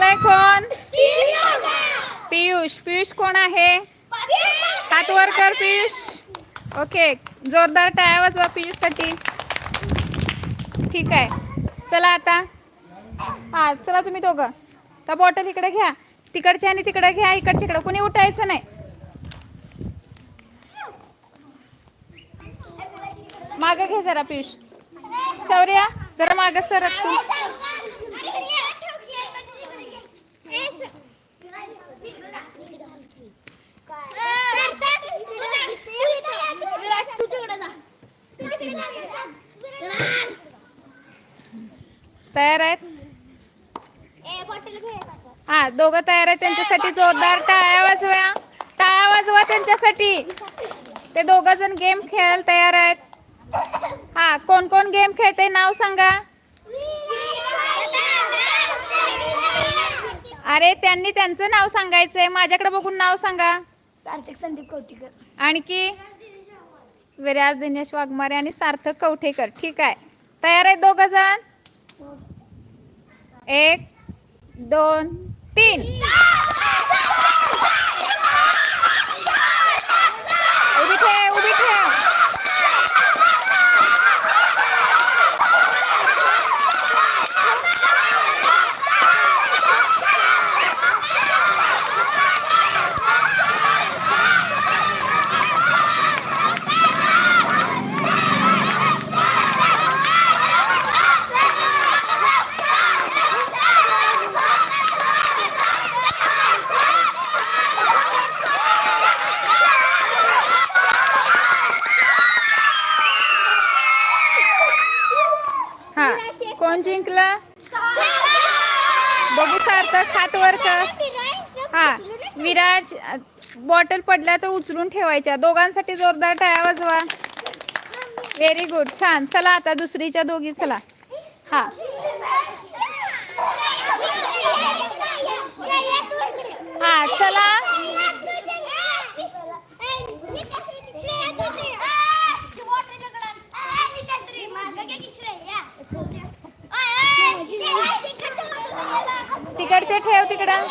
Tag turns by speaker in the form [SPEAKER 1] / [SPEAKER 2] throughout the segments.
[SPEAKER 1] आहे कोण? पियुष. पियुष. कोण आहे? हात वर कर पियुष. ओके जोरदार टाळ्या वाजवा पियुषसाठी. ठीक आहे. चला आता. हा चला तुम्ही दोघं. तर बॉटल इकडे घ्या. तिकडचे आणि तिकडे घ्या इकडच्या इकडे. कोणी उठायचं नाही. मागं घे जरा पियुष. शौर्या जरा मागं सरक तू. तयार आहेत? हा दोघं तयार आहेत त्यांच्यासाठी जोरदार टाळ्या वाजवा. टाळ्या वाजवा त्यांच्यासाठी. ते दोघं जण गेम खेळायला तयार आहेत. हा कोण कोण गेम खेळते नाव सांगा. अरे त्यांनी त्यांचं नाव सांगायचंय. माझ्याकडे बघून नाव सांगा.
[SPEAKER 2] सार्थक संदीप कौटिकर
[SPEAKER 1] आणखी? विराज दिनेश वाघमारे आणि सार्थक कवठेकर. ठीक आहे. तयार आहे दोघ जण? एक दोन तीन. जिंकलं? बघू सार्थक हात वर कर हा विराज बॉटल पडल्या तर उचलून ठेवायच्या. दोघांसाठी जोरदार टाळ्या वाजवा. व्हेरी गुड छान. चला आता दुसरीच्या दोघी चला. हा. तिकडचे ठेव तिकडं.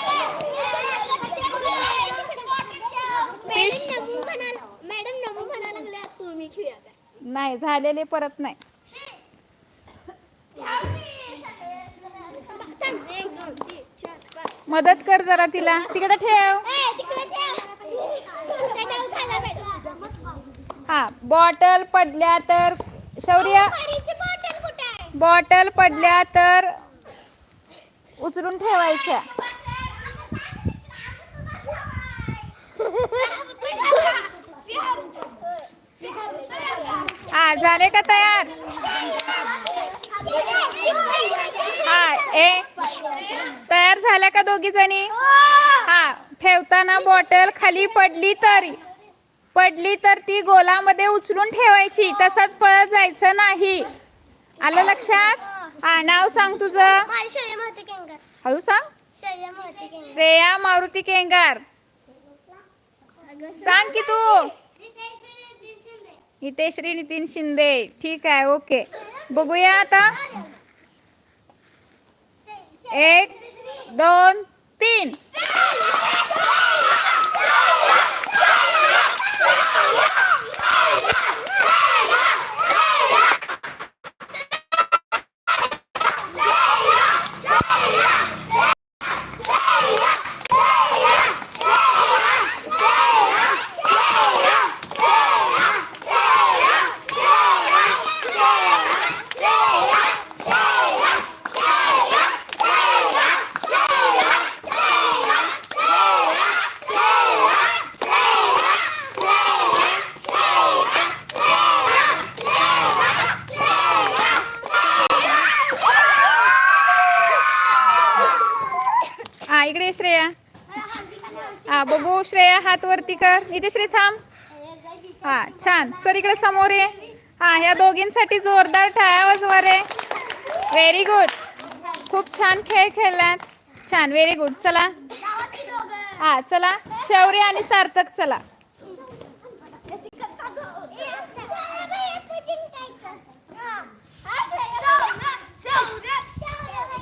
[SPEAKER 1] नाही झालेले परत नाही. मदत कर जरा तिला. तिकडे ठेव. हा बॉटल पडल्या तर शौर्य. बॉटल पडल्या तर उचलून ठेवायच्या. हा झाले का तयार? हा ए तयार झाल्या का दोघी जणी? हा ठेवताना बॉटल खाली पडली तरी पडली तर ती गोलामध्ये उचलून ठेवायची तसंच पळत जायचं नाही. आलं लक्षात? हा. नाव सांग तुझं. हळू सांग. श्रेया मारुती केंगार. सांग की तू. हितेश्री नितीन शिंदे. ठीक आहे ओके. बघूया आता. एक दोन तीन. हा इकडे श्रेया. हा बघू श्रेया हात वरती कर. इथे श्री थांब. हा छान. सर इकडे समोर ये. हा ह्या दोघींसाठी जोरदार टाळ्या वर रे व्हेरी गुड खूप छान खेळ खेळलात. छान व्हेरी गुड चला. हा चला. शौर्य आणि सार्थक चला.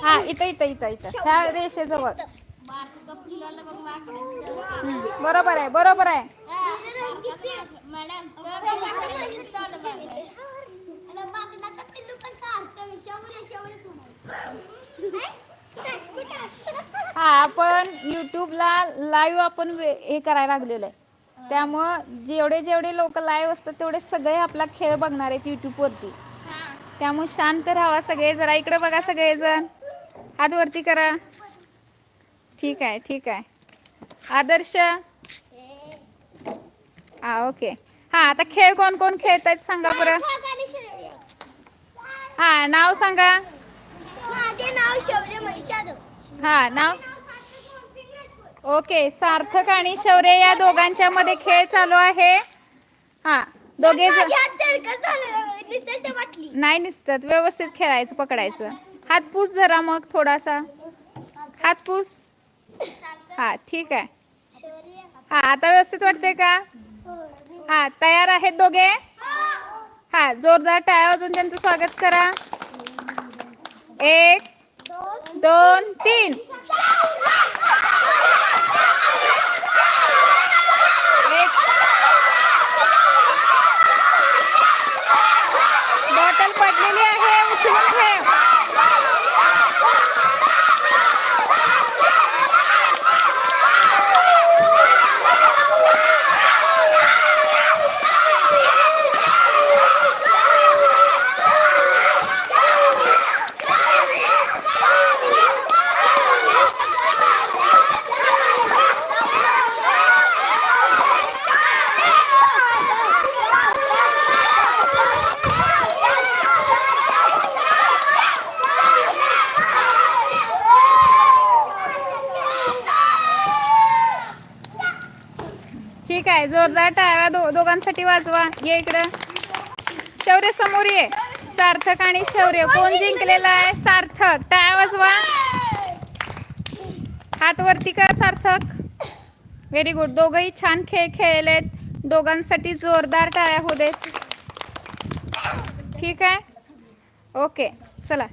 [SPEAKER 1] हा इथं इथं इथं इथं. ह्या रेषेजवळ. बरोबर आहे बरोबर आहे. हा आपण युट्यूबला लाईव्ह आपण वे- हे करायला लागलेलो आहे. त्यामुळं जेवढे जेवढे लोक लाईव्ह असतात तेवढे सगळे आपला खेळ बघणार आहेत युट्यूबवरती त्यामुळे शांत राहावा सगळे जरा. इकडे बघा सगळेजण. हात वरती करा. ठीक आहे ठीक आहे. आदर्श? हा ओके. हा आता खेळ कोण कोण खेळत आहेत सांगा बरं. हा नाव सांगा.
[SPEAKER 2] माझे नाव शौर्य
[SPEAKER 1] हा नाव? ओके सार्थक आणि शौर्य या दोघांच्या मध्ये खेळ चालू आहे. हा दोघे नाही निसटत व्यवस्थित खेळायचं पकडायचं. हात पूस जरा मग थोडासा. हात पूस. हा ठीक आहे. हा आता व्यवस्थित वाटते का? हा तयार आहेत दोघे? हा जोरदार टाळ्या वाजून त्यांचं स्वागत करा. एक दोन तीन. ठीक आहे जोरदार टाळ्या दो दोघांसाठी वाजवा. ये इकडं. शौर्य समोर ये. सार्थक आणि शौर्य. कोण जिंकलेला आहे? सार्थक. टाळ्या वाजवा. हात वरती कर सार्थक. व्हेरी गुड दोघंही छान खेळ खेळलेत. दोघांसाठी जोरदार टाळ्या होऊ देत. ठीक आहे? ओके चला.